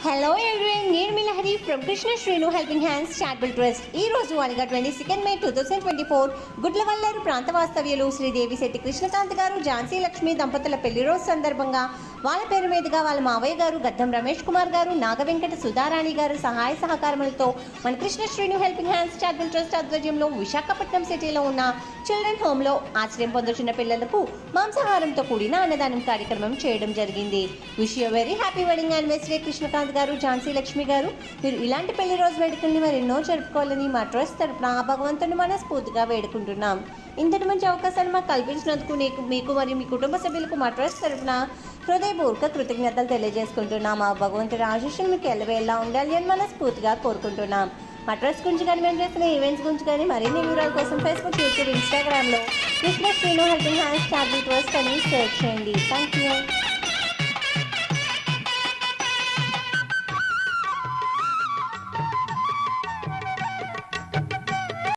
Hello everyone నేను మీ Lahari from Krishna Srinu helping hands charitable trust ఈ రోజు అనగా twenty second May two thousand twenty four Gudlavalleru ప్రాంత వాస్తవ్యులు శ్రీదేవి శెట్టి కృష్ణకాంత్ గారు ఝాన్సీ లక్ష్మి దంపతుల పెళ్ళి రోజు సందర్భంగా వాళ్ళ పేరు మీదుగా వాళ్ళ మావయ్య గారు గద్దం రమేష్ కుమార్ గారు నాగవెంకట సుధారాణి గారు సహాయ సహకారములతో మన Krishna Srinu helping hands charitable trust ఆధ్వర్యంలో విశాఖపట్నం సిటీలో ఉన్న చిల్డ్రన్ హోమ్లో ఆశ్రయం పొందుతున్న పిల్లలకు మాంసాహారంతో కూడిన అన్నదానం కార్యక్రమం చేయడం జరిగింది. Wish you very happy wedding anniversary Krishnakanth garu Jhansi Lakshmi గారు. మీరు ఇలాంటి పెళ్ళి రోజు వేడుకల్ని మరెన్నో జరుపుకోవాలని మా ట్రస్ట్ తరపున ఆ భగవంతుని మనస్ఫూర్తిగా వేడుకుంటున్నాం. ఇంతటి మంచి అవకాశాలు మాకు కల్పించినందుకు నీకు మీకు మరియు మీ కుటుంబ సభ్యులకు మా ట్రస్ట్ తరపున హృదయపూర్వక కృతజ్ఞతలు తెలియజేసుకుంటున్నాం. ఆ భగవంతుడి ఆశీస్సులు మీకు ఎల్లవేళలా ఉండాలి అని మనస్ఫూర్తిగా కోరుకుంటున్నాం. మా ట్రస్ట్ గురించి కానీ మేము చేస్తున్న ఈవెంట్స్ గురించి కానీ మరిన్ని వివరాల కోసం ఫేస్బుక్ యూట్యూబ్ ఇన్స్టాగ్రామ్లో Krishna Srinu helping hands tablet trust అని సెర్చ్ చేయండి. Thank you